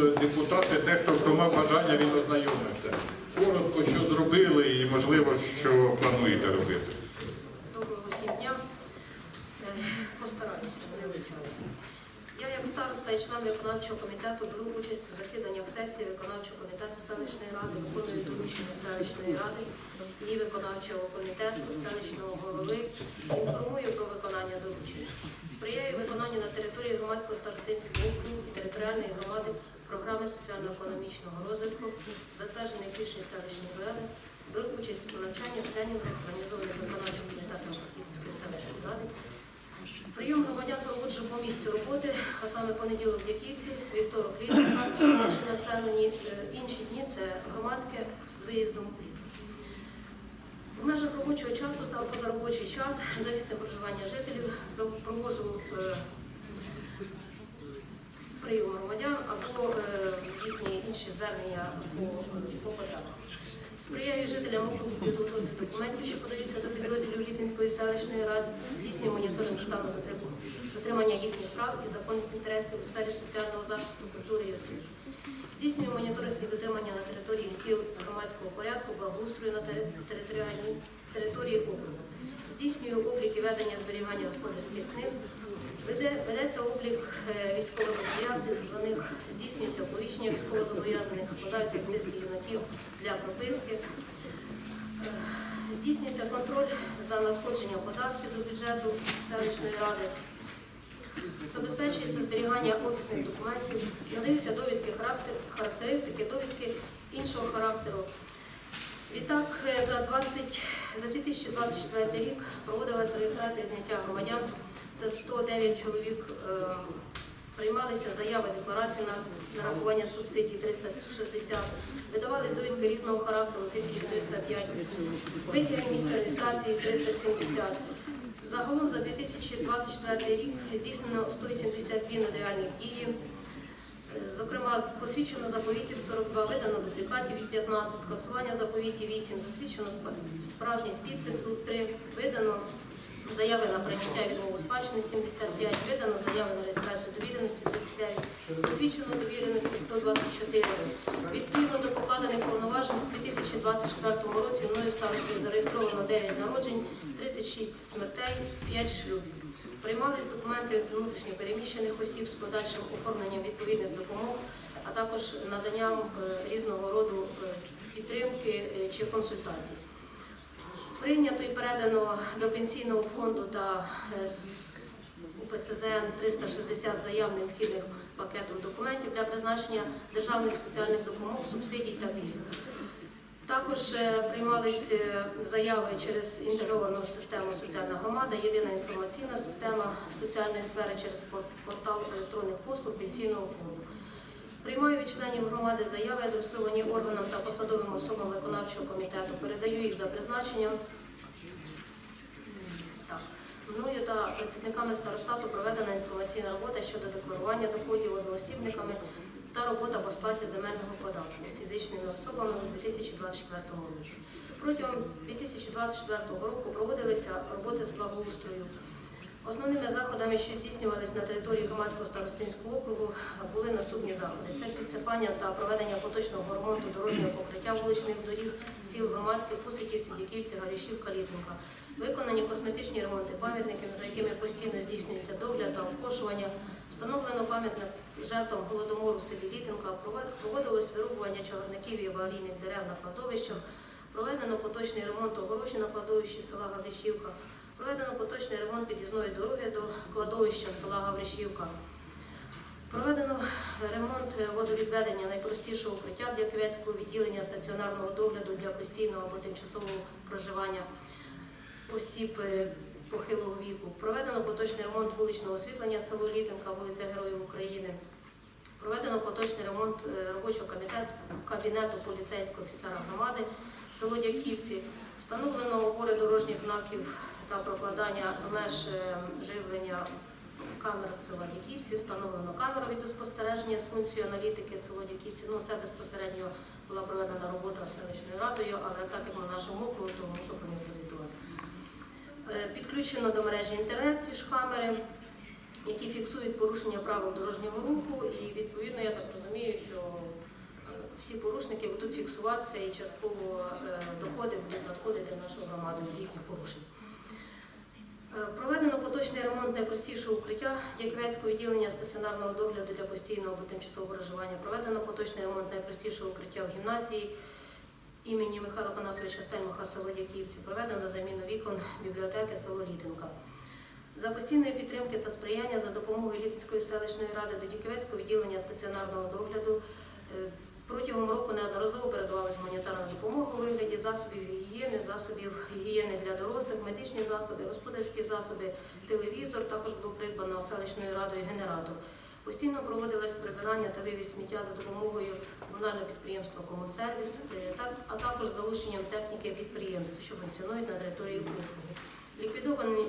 е, депутати, дехто хто мав бажання, він ознайомився. Коротко, що зробили і можливо, що плануєте робити. Доброго всім дня. Е, Постараюся, не обіцяю. Я як староста і член виконавчого комітету беру участь у засіданнях сесії виконавчого комітету селищної ради, виконую доручення селищної ради і виконавчого комітету селищного голови. Інформую про виконання доручень. Сприяю виконанню на території громадського старостинського округу і територіальної громади програми соціально-економічного розвитку, затверджених рішень селищної ради, беру участь у навчанні в організованих виконавчим комітетом Шахтівської селищної ради. Прийом громадян проводжу по місцю роботи, а саме понеділок в Яківці, вівторок ліска, наші населені, е, інші дні це громадське з виїздом. В межах робочого часу та позаробочий час за проживання жителів проводжу е, прийом громадян або е, їхні інші звернення по, по потребах. Сприяю жителям округу підготовці документів, що подаються до підрозділів Літинської селищної ради, здійснює моніторинг стану дотрим- дотримання їхніх прав і законних інтересів у сфері соціального захисту, культури і освіти. Здійснює моніторинг і дотримання на території сіл громадського порядку, благоустрою на територіальній території округу. Здійснює облік і ведення зберігання господарських книг. Веде- Ведеться облік е, військовозобов'язаних, за них здійснюється оповіщення військовозобов'язаних, складаються списки юнаків для прописки. Е, Здійснюється контроль за надходженням податків до бюджету селищної ради. Забезпечується зберігання офісних документів, надаються довідки характер- характеристики, довідки іншого характеру. Відтак, е, за 20, за 2024 рік проводилася реєстрація зняття громадян. Це 109 чоловік е, приймалися заяви декларації на нарахування субсидій 360, видавали довідки різного характеру 1305, витяги місця реєстрації 370. Загалом за 2024 рік здійснено 182 нотаріальні дії. Зокрема, посвідчено заповітів 42, видано дублікатів 15, скасування заповітів 8, засвідчено справжність підпису 3, видано заяви на прийняття відмову спадщини 75, видано заяви на реєстрацію довіреності 39, посвідчено довіреності 124. Відповідно до покладених повноважень у 2024 році мною старостою зареєстровано 9 народжень, 36 смертей, 5 шлюбів. Приймались документи з внутрішньо переміщених осіб з подальшим оформленням відповідних допомог, а також наданням е, різного роду е, підтримки е, чи консультацій. Прийнято і передано до пенсійного фонду та е, УПСЗН 360 заяв необхідних пакетом документів для призначення державних соціальних допомог, субсидій та пільг. Також е, приймались е, заяви через інтегровану систему соціальна громада, єдина інформаційна система соціальної сфери через портал електронних послуг пенсійного фонду. Приймаю від членів громади заяви, адресовані органам та посадовим особам виконавчого комітету. Передаю їх за призначенням. Мною та працівниками старостату проведена інформаційна робота щодо декларування доходів одноосібниками та робота по сплаті земельного податку фізичними особами у 2024 році. Протягом 2024 року проводилися роботи з благоустрою. Основними заходами, що здійснювалися на території громадського старостинського округу, були наступні заходи. Це підсипання та проведення поточного ремонту дорожнього покриття вуличних доріг сіл громадських, Кусиківці, Діківці, Гарішів, Калітинка. Виконані косметичні ремонти пам'ятників, за якими постійно здійснюється догляд та обкошування. Встановлено пам'ятник жертвам голодомору в селі Літинка. Проводилось вирубування чагарників і аварійних дерев на кладовищах. Проведено поточний ремонт огорожі на кладовищі села Гавришівка. Проведено поточний ремонт під'їзної дороги до кладовища села Гавришівка. Проведено ремонт водовідведення найпростішого укриття для кивецького відділення стаціонарного догляду для постійного або тимчасового проживання осіб е, похилого віку. Проведено поточний ремонт вуличного освітлення село Літинка, вулиця Героїв України. Проведено поточний ремонт е, робочого кабінету, кабінету поліцейського офіцера громади село Дяківці. Встановлено опори дорожніх знаків та прокладання меж е, живлення камер села Дяківці. Встановлено камеру відеоспостереження з функцією аналітики село Дяківці. Ну, це безпосередньо була проведена робота селищною радою, але так як на нашому округу, то можу про них звітувати. Е, Підключено до мережі інтернет ці ж камери, які фіксують порушення правил дорожнього руху, і відповідно я так розумію, що всі порушники будуть фіксуватися і частково е, доходи будуть надходити в нашу громаду з їхніх порушень. Е, Проведено поточний ремонт найпростішого укриття Дяківецького відділення стаціонарного догляду для постійного або тимчасового проживання. Проведено поточний ремонт найпростішого укриття в гімназії імені Михайла Панасовича Стельмаха село Дяківці. Проведено заміну вікон бібліотеки село Літинка. За постійної підтримки та сприяння за допомогою Літинської селищної ради до Дяківецького відділення стаціонарного догляду е, протягом року неодноразово передавалась гуманітарна допомога у вигляді засобів гігієни, засобів гігієни для дорослих, медичні засоби, господарські засоби, телевізор. Також було придбано селищною радою генератор. Постійно проводилось прибирання та вивіз сміття за допомогою комунального підприємства Комунсервіс, е, а також залученням техніки підприємств, що функціонують на території округу. Ліквідовані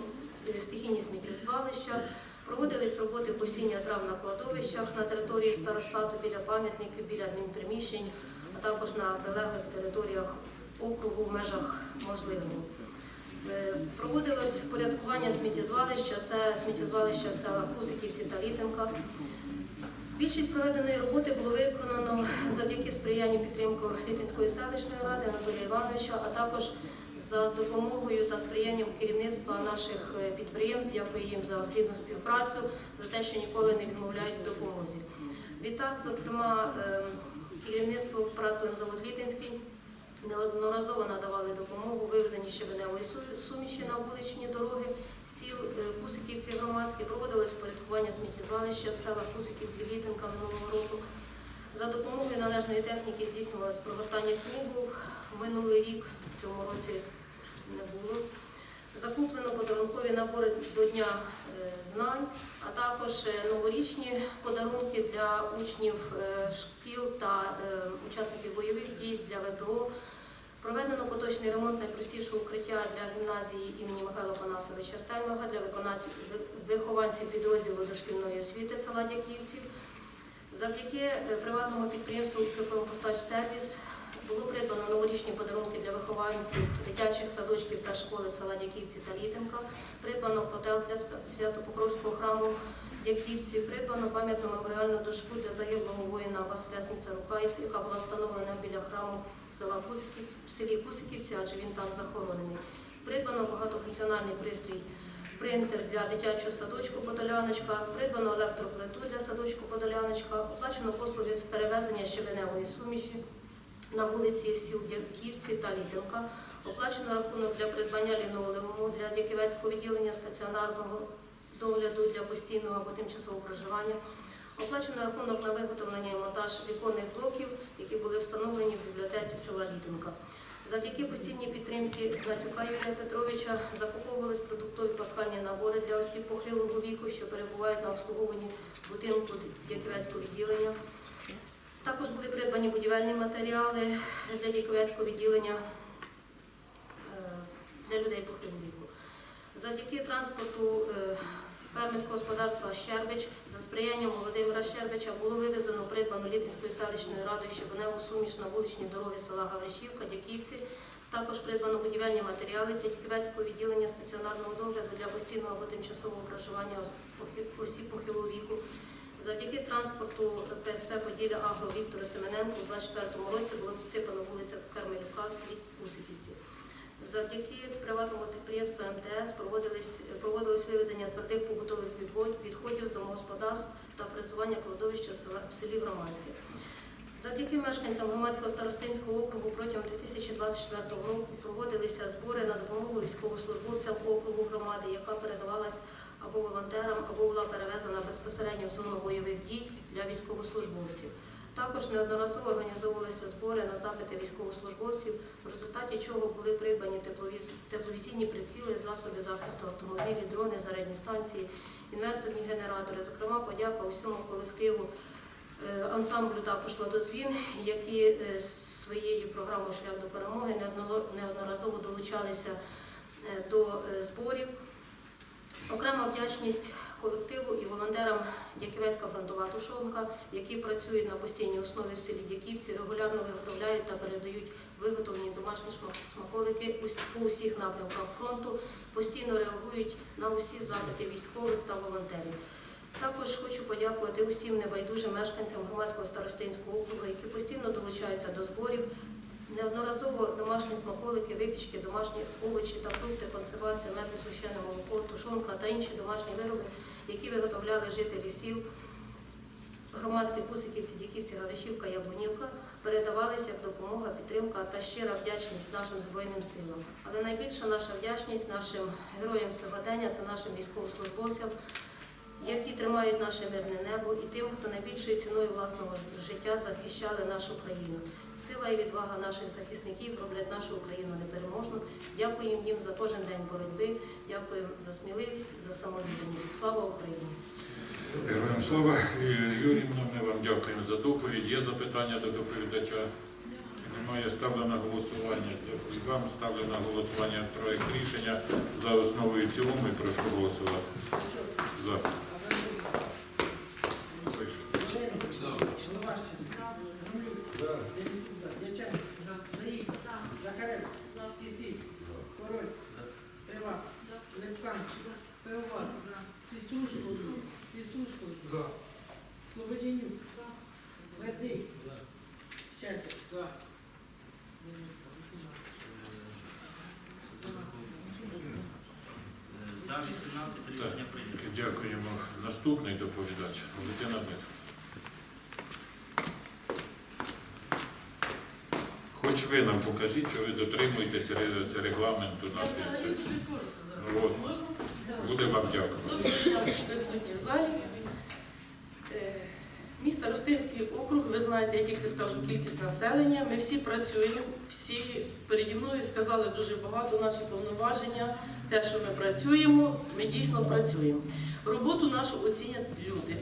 е, стихійні сміттєзвалища, проводились роботи посіння трав на кладовищах на території старостату біля пам'ятників, біля адмінприміщень, а також на прилеглих територіях округу в межах можливого. Е, Проводилось впорядкування сміттєзвалища, це сміттєзвалища в селах Кузиківці та Літинка. Більшість проведеної роботи було виконано завдяки сприянню підтримки Літинської селищної ради Анатолія Івановича, а також за допомогою та сприянням керівництва наших е, підприємств. Дякую їм за плідну співпрацю, за те, що ніколи не відмовляють в допомозі. Відтак, зокрема, е, керівництво завод Літинський неодноразово надавали допомогу вивезенні щебеневої суміші на вуличні дороги сіл е, Кусиківці громадські, проводилось впорядкування сміттєзвалища в селах Кусиківці Літинка минулого року. За допомогою належної техніки здійснювалось прогортання снігу. Минулий рік, в цьому році не було. Закуплено подарункові набори до Дня е, знань, а також е, новорічні подарунки для учнів е, шкіл та учасників бойових дій для ВПО. Проведено поточний ремонт найпростішого укриття для гімназії імені Михайла Панасовича Стельмага для вихованців підрозділу дошкільної освіти села Дяківців. Завдяки приватному підприємству «Укрпромпостач Сервіс було придбано новорічні подарунки для вихованців дитячих садочків та школи села Дяківці та Літинка. Придбано котел для Свя- Свято-Покровського храму Дяківці. Придбано пам'ятну меморіальну дошку для загиблого воїна Василя Сніцарука, яка була встановлена біля храму села Кусиків, в селі Кусиківці, адже він там захоронений. Придбано багатофункціональний пристрій принтер для дитячого садочку Подоляночка, придбано електроплиту для садочку Подоляночка, оплачено послуги з перевезення щебеневої суміші на вулиці сіл Дяківці та Літинка, оплачено рахунок для придбання лінолеуму для Дяківецького відділення стаціонарного догляду для постійного або тимчасового проживання, оплачено рахунок на виготовлення і монтаж віконних блоків, які були встановлені в бібліотеці села Літинка. Завдяки постійній підтримці Гнатюка Юрія Петровича закуповувались продуктові пасхальні набори для осіб похилого віку, що перебувають на обслуговуванні будинку Дяківецького відділення. Також були придбані будівельні матеріали для Дяківецького відділення е, для людей похилого віку. Завдяки транспорту е, фермерського господарства Щербич за сприянням Володимира Щербича було вивезено придбано Літинською селищною радою щебеневу суміш на вуличні дороги села Гавришівка, Дяківці. Також придбано будівельні матеріали для Дяківецького відділення стаціонарного догляду для постійного або тимчасового проживання осіб похилого віку. Завдяки транспорту ПСП Поділля Агро Віктора Семененко у 24 році було підсипано вулиця Кармелюка в селі Усипівці. Завдяки приватному підприємству МТС проводилось вивезення твердих побутових відходів з домогосподарств та пресування кладовища в селі Громадське. Завдяки мешканцям громадського старостинського округу протягом 2024 року проводилися збори на допомогу військовослужбовцям округу громади, яка передавалась або волонтерам, або була перевезена безпосередньо в зону бойових дій для військовослужбовців. Також неодноразово організовувалися збори на запити військовослужбовців, в результаті чого були придбані тепловізійні приціли, засоби захисту автомобілів, дрони, зарядні станції, інверторні генератори. Зокрема, подяка усьому колективу е, ансамблю також «Ладозвін», які е, своєю програмою Шлях до перемоги неодно- неодноразово долучалися е, до зборів. Окрема вдячність колективу і волонтерам Дяківецька фронтова тушонка, які працюють на постійній основі в селі Дяківці, регулярно виготовляють та передають виготовлені домашні смаколики по усіх напрямках фронту, постійно реагують на усі запити військових та волонтерів. Також хочу подякувати усім небайдужим мешканцям громадського старостинського округу, які постійно долучаються до зборів. Неодноразово домашні смаколики, випічки, домашні овочі та фрукти, консервація, меди, сушене молоко, тушонка та інші домашні вироби, які виготовляли жителі сіл, громадські Кусиківці, Діківці, Галишівка, Яблунівка, передавалися як допомога, підтримка та щира вдячність нашим Збройним силам. Але найбільша наша вдячність нашим героям сьогодення це нашим військовослужбовцям, які тримають наше мирне небо, і тим, хто найбільшою ціною власного життя захищали нашу країну. Сила і відвага наших захисників роблять нашу Україну непереможну. Дякуємо їм за кожен день боротьби. Дякуємо за сміливість, за самовідданість. Слава Україні! Героям слава Юрія Юріївна, ми вам дякуємо за доповідь. Є запитання до доповідача? Немає. Ставлю на голосування. Дякую вам. Ставлю на голосування проект рішення за основу і цілому і прошу голосувати. За. Піструшко, Слободянюк, Вердий, Щербин. За 18 рішення прийнято. Дякуємо. Наступний доповідач. Валентина Дмитрівна. Хоч ви нам покажіть, що ви дотримуєтеся ре- регламенту нашої сесії. От. Буде вам дякувати. Присутні в залі. Е, Місто Ростинський округ, ви знаєте, я тільки скажу кількість населення. Ми всі працюємо, всі переді мною сказали дуже багато наші повноваження. Те, що ми працюємо, ми дійсно працюємо. Роботу нашу оцінять люди.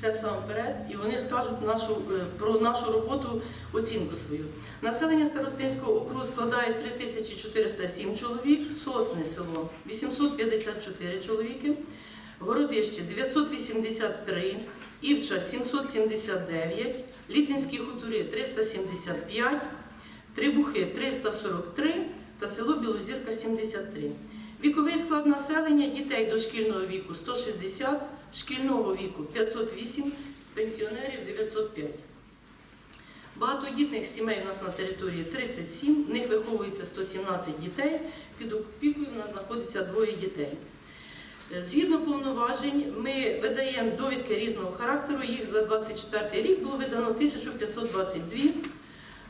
Це сам вперед, і вони скажуть нашу, е, про нашу роботу оцінку свою. Населення Старостинського округу складає 3407 чоловік, Сосне село 854 чоловіки, Городище 983, Івча 779, Ліпінські хутори 375, Трибухи 343 та село Білозірка 73. Віковий склад населення дітей дошкільного віку 160, шкільного віку 508, пенсіонерів 905. Багатодітних сімей у нас на території 37, в них виховується 117 дітей, під опікою в нас знаходиться двоє дітей. Е, Згідно повноважень, ми видаємо довідки різного характеру. Їх за 24 рік було видано 1522,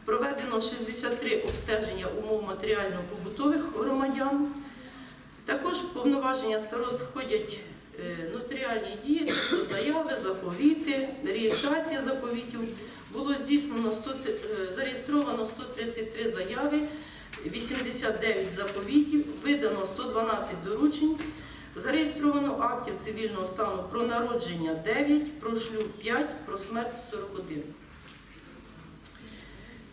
проведено 63 обстеження умов матеріально-побутових громадян. Також повноваження старост входять е, нотаріальні дії, тобто заяви, заповіти, реєстрація заповітів. Було здійснено 100, е, зареєстровано 133 заяви, 89 заповітів, видано 112 доручень, зареєстровано актів цивільного стану про народження 9, про шлюб 5, про смерть 41.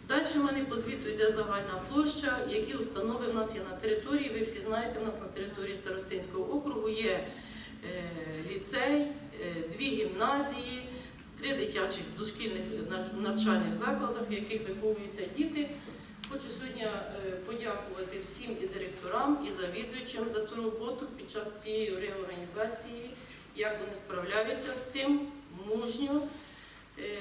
Далі в мене по звіту йде загальна площа, які установи в нас є на території. Ви всі знаєте, в нас на території Старостинського округу є е, ліцей, е, дві гімназії, три дитячих дошкільних навчальних закладах, в яких виховуються діти. Хочу сьогодні е, подякувати всім і директорам, і завідуючим за ту роботу під час цієї реорганізації, як вони справляються з цим мужньо. Е,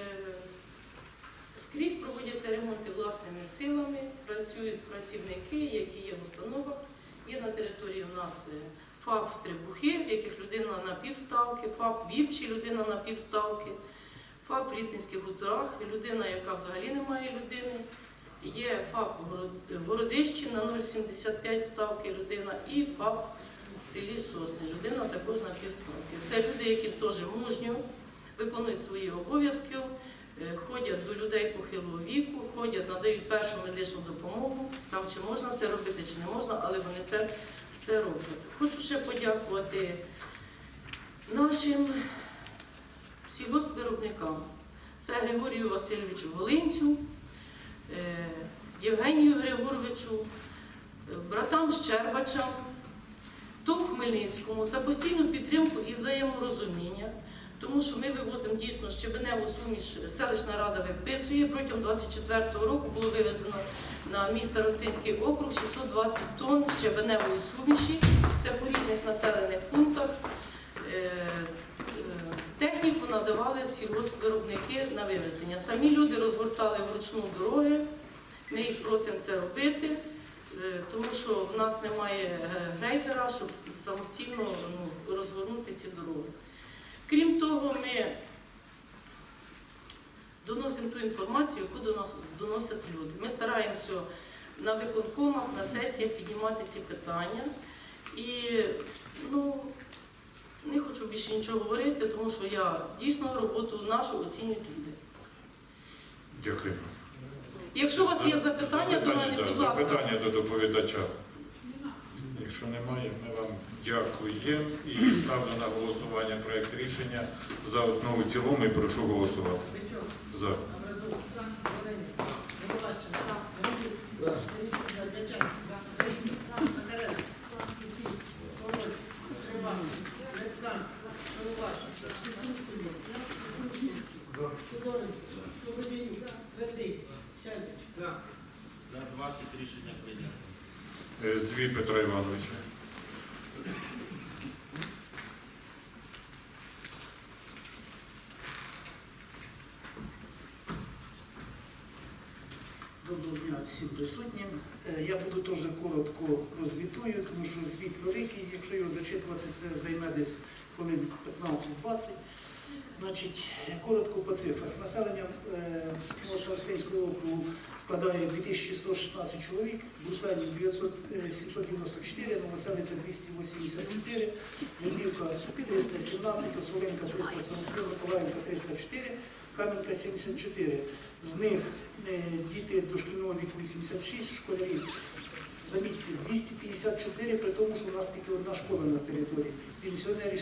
Скрізь проводяться ремонти власними силами, працюють працівники, які є в установах. Є на території у нас е, ФАП Трибухи, в яких людина на півставки, ФАП Вівчі, людина на півставки, ФАП Рітинських хуторах, людина, яка взагалі не має людини. Є ФАП Городищі на 0,75 ставки людина і ФАП в селі Сосни. Людина також на півставки. Це люди, які теж мужньо виконують свої обов'язки, е, ходять до людей похилого віку, ходять, надають першу медичну допомогу. Там чи можна це робити, чи не можна, але вони це все роблять. Хочу ще подякувати нашим сільгоспвиробникам. Це Григорію Васильовичу Волинцю, Євгенію Григоровичу, е, братам Щербачам, ТОВ Хмельницькому за постійну підтримку і взаєморозуміння, тому що ми вивозимо дійсно щебеневу суміш, селищна рада виписує. Протягом 24-го року було вивезено на місто Ростинський округ 620 тонн щебеневої суміші. Це по різних населених пунктах. Е, е, сільгоспвиробники на вивезення. Самі люди розгортали вручну дороги. Ми їх просимо це робити, е, тому що в нас немає е, грейдера, щоб самостійно ну, розгорнути ці дороги. Крім того, ми доносимо ту інформацію, яку до нас доносять люди. Ми стараємося на виконкомах, на сесіях піднімати ці питання. І ну, не хочу більше нічого говорити, тому що я дійсно роботу нашу оцінюють люди. Дякую. Якщо у вас є запитання до мене, да, будь ласка. запитання до доповідача. Якщо немає, ми вам дякуємо і ставлю на голосування проект рішення за основу цілому і прошу голосувати. За. Е, Звіт Петра Івановича. Доброго дня всім присутнім. Е, Я буду теж коротко розвітую, тому що звіт великий. Якщо його зачитувати, це займе десь хвилин 15-20. Значить, коротко по цифрах. Населення е, округу складає 2116 чоловік, Русланів 900, е, 794, Новоселиця 284, Яблівка 317, Осоленка 343, Миколаївка 304, Кам'янка 74. З них е, діти дошкільного віку 86, школярів. Замітьте, 254, при тому, що у нас тільки одна школа на території. Пенсіонерів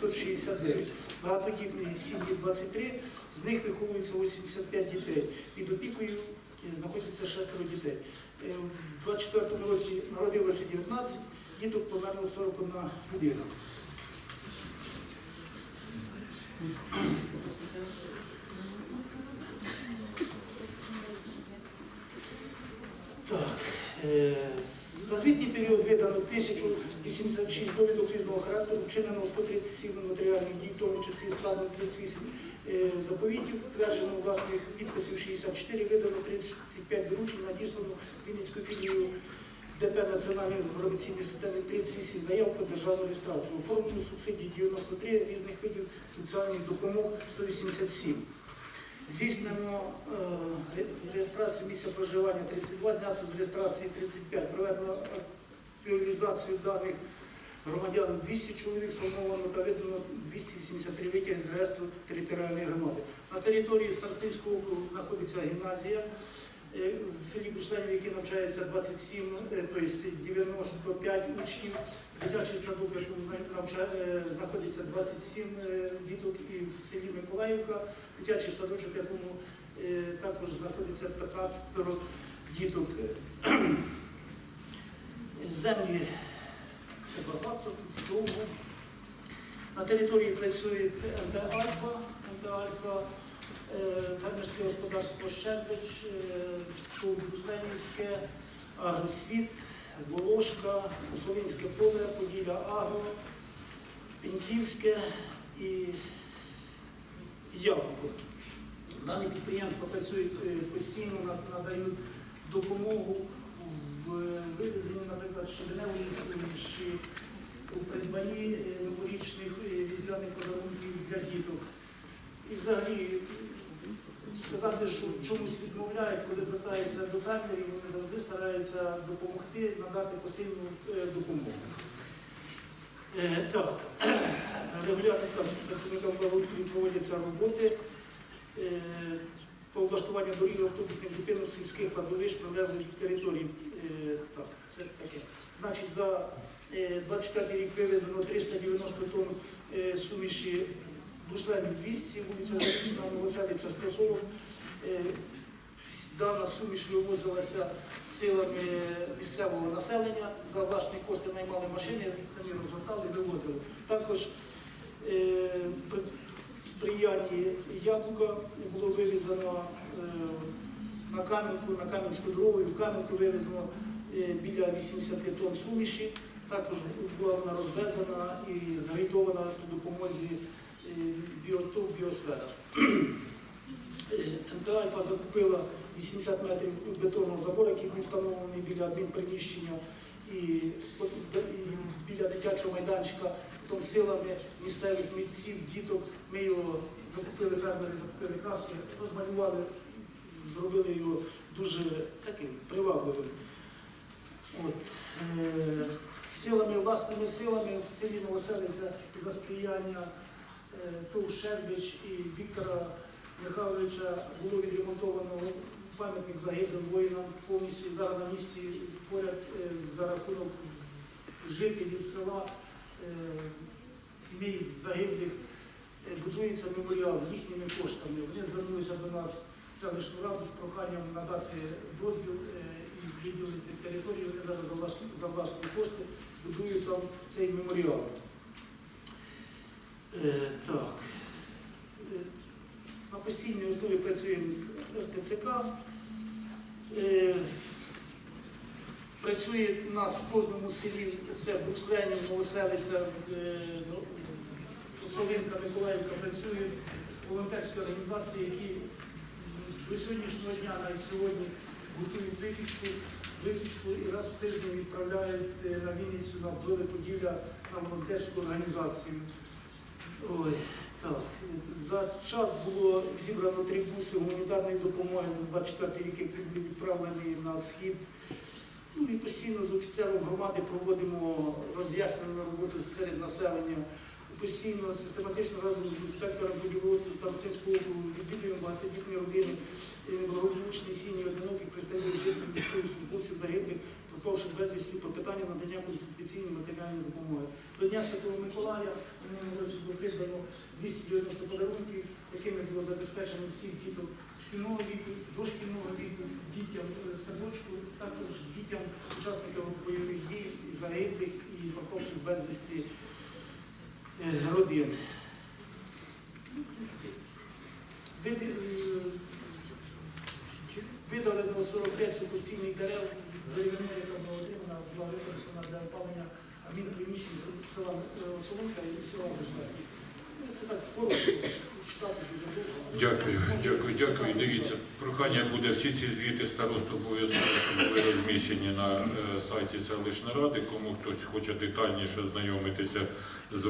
569. Багатодітні сім'ї 23, з них виховується 85 дітей. Під опікою е, знаходиться шестеро дітей. Е, У 24 році народилося 19, діток померло 41 людина. Так, е, за звітній період видано 1086 довідок різного характеру, вчинено 137 матеріальних дій, в тому числі складено 38 е, заповітів, стверджено власних підписів 64, видано 35 доручень, надіслано Вінницьку філію ДП Національної інформаційної системи 38 заяв про державну реєстрацію. Оформлено субсидій 93 різних видів соціальних допомог 187. Здійснено е, реєстрацію місця проживання 32, знято з реєстрації 35, проведено актуалізацію даних громадян. 200 чоловік, сформовано та видано 283 витяги з реєстру територіальної громади. На території Старостинського округу знаходиться гімназія, е, в селі Бушлені, в якій навчається 27, е, тобто 95 учнів, дитячий садок, в якому навча- е, знаходиться 27 е, діток, і в селі Миколаївка дитячий садочок, в якому е, також знаходиться 15 діток. Землі це багато, довго. На території працює МТ Альфа, МТ Альфа, е, фермерське господарство Щербич, е, Агросвіт, Волошка, Солинське поле, Поділля Агро, Піньківське і Яблуко. Дані підприємства працюють е, постійно, надають допомогу в вивезенні, наприклад, щебеневої суміші, у придбанні е, новорічних е, різдвяних подарунків для діток. І взагалі сказати, що чомусь відмовляють, коли звертаються до фермерів, вони завжди стараються допомогти, надати посильну е, допомогу. Е, так, працівникам благоустрою проводяться роботи е, по облаштуванню доріг автобусних зупинок сільських кладовищ прилеглих територій. Е, Так, це таке. Значить, за е, 24 рік вивезено 390 тонн е, суміші Бусленів 200, вулиця Зарічна, Новоселиця 140. Е, Дана суміш вивозилася силами місцевого населення, за власні кошти наймали машини, самі розгортали, вивозили. Також е, сприянні яблука було вивезено е, на Кам'янку, на Кам'янську дорогу, і в Кам'янку вивезено е, біля 80 тонн суміші. Також була вона розвезена і згайдована по допомозі е, біотоп, біосфера. Е, МТА закупила 80 метрів бетонного забору, який був встановлений біля адмінприміщення і біля дитячого майданчика, потім силами місцевих митців, діток. Ми його закупили, фермери закупили краски, розмалювали, зробили його дуже таким привабливим. От. Е, силами, власними силами в селі Новоселиця за сприяння е, ТОВ Щербич і Віктора Михайловича було відремонтовано пам'ятник загиблим воїнам повністю зараз на місці поряд е, за рахунок жителів села, сімей загиблих е, будується меморіал їхніми коштами. Вони звернулися до нас в селищну раду з проханням надати дозвіл е, і виділити територію. Вони зараз за власні, кошти будують там цей меморіал. Е, так. Е, на постійній основі працюємо з РТЦК. Працює у нас в кожному селі, це Брусленів, Новоселиця, е, ну, Солинка, Миколаївка працюють волонтерські організації, які до сьогоднішнього дня, навіть сьогодні, готують випічку, випічку і раз в тиждень відправляють е, на Вінницю на бджоли Поділля на волонтерську організацію. Ой, так. За час було зібрано три буси гуманітарної допомоги за 24 рік, які були відправлені на схід. Ну і постійно з офіцером громади проводимо роз'яснювальну роботу серед населення. Постійно, систематично разом з інспектором будівництва Старостинського округу відвідуємо багатодітні родини, е, благополучні сім'ї одиноких представників жителів міської службовців загиблих, пропавших безвісті про питання надання конституційної матеріальної допомоги. До Дня Святого Миколая році було придбано 290 подарунків, якими було забезпечено всіх діток шкільного віку, дошкільного віку, дітям е, садочку, також дітям учасників бойових дій, і загиблих і пропавших безвісті е, родин. Е, Видалено 45 сухостійних дерев, деревина, яка була отримана, була використана для опалення адмінприміщень села Солонка і села Бешлева. Ну, Це так коротко, Дякую, дякую, дякую. Дивіться, прохання буде всі ці звіти старост обов'язково були розміщені на е, сайті селищної ради. Кому хтось хоче детальніше ознайомитися з